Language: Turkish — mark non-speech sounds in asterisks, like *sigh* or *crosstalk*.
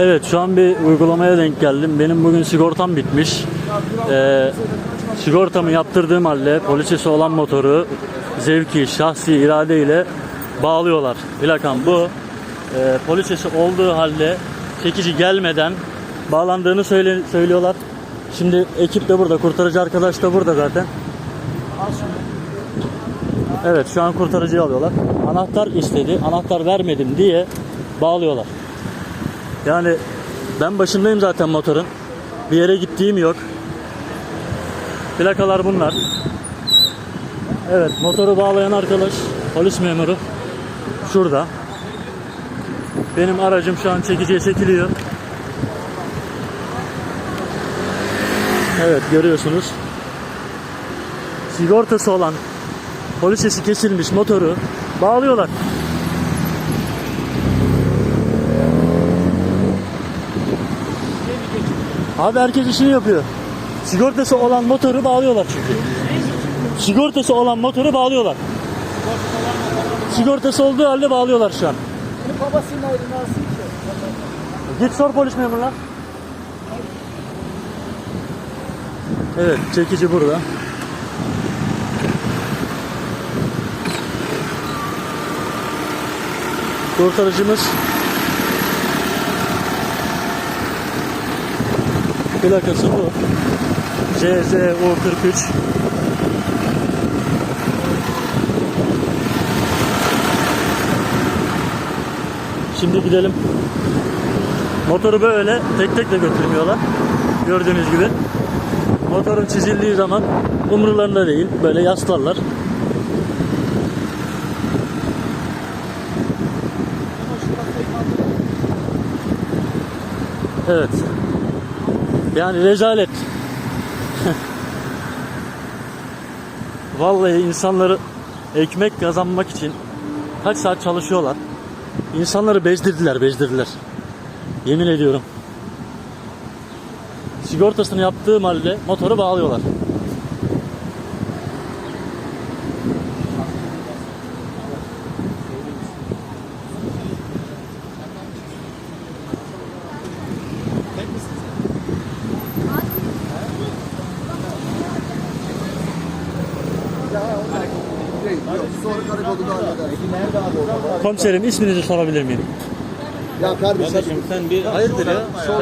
Evet şu an bir uygulamaya denk geldim. Benim bugün sigortam bitmiş. Ee, sigortamı yaptırdığım halde poliçesi olan motoru zevki, şahsi iradeyle bağlıyorlar. Plakam bu. Ee, poliçesi olduğu halde çekici gelmeden bağlandığını söyle, söylüyorlar. Şimdi ekip de burada, kurtarıcı arkadaş da burada zaten. Evet şu an kurtarıcıyı alıyorlar. Anahtar istedi, anahtar vermedim diye bağlıyorlar. Yani ben başındayım zaten motorun. Bir yere gittiğim yok. Plakalar bunlar. Evet motoru bağlayan arkadaş polis memuru şurada. Benim aracım şu an çekiciye çekiliyor. Evet görüyorsunuz. Sigortası olan polisesi kesilmiş motoru bağlıyorlar. Abi herkes işini yapıyor. Sigortası olan motoru bağlıyorlar çünkü. Sigortası olan motoru bağlıyorlar. Sigortası olduğu halde bağlıyorlar şu an. Git sor polis memuruna. Evet çekici burada. Kurtarıcımız plakası bu. CZU43 Şimdi gidelim. Motoru böyle tek tek de götürmüyorlar. Gördüğünüz gibi. Motorun çizildiği zaman umrularında değil. Böyle yaslarlar. Evet. Yani rezalet. *laughs* Vallahi insanları ekmek kazanmak için kaç saat çalışıyorlar. İnsanları bezdirdiler, bezdirdiler. Yemin ediyorum. Sigortasını yaptığım halde motoru bağlıyorlar. Yok, sonra karakolda halleder. Nerede abi o baba? Komiserim isminizi sorabilir miyim? Ya kardeşim, Sen bir hayırdır ya? son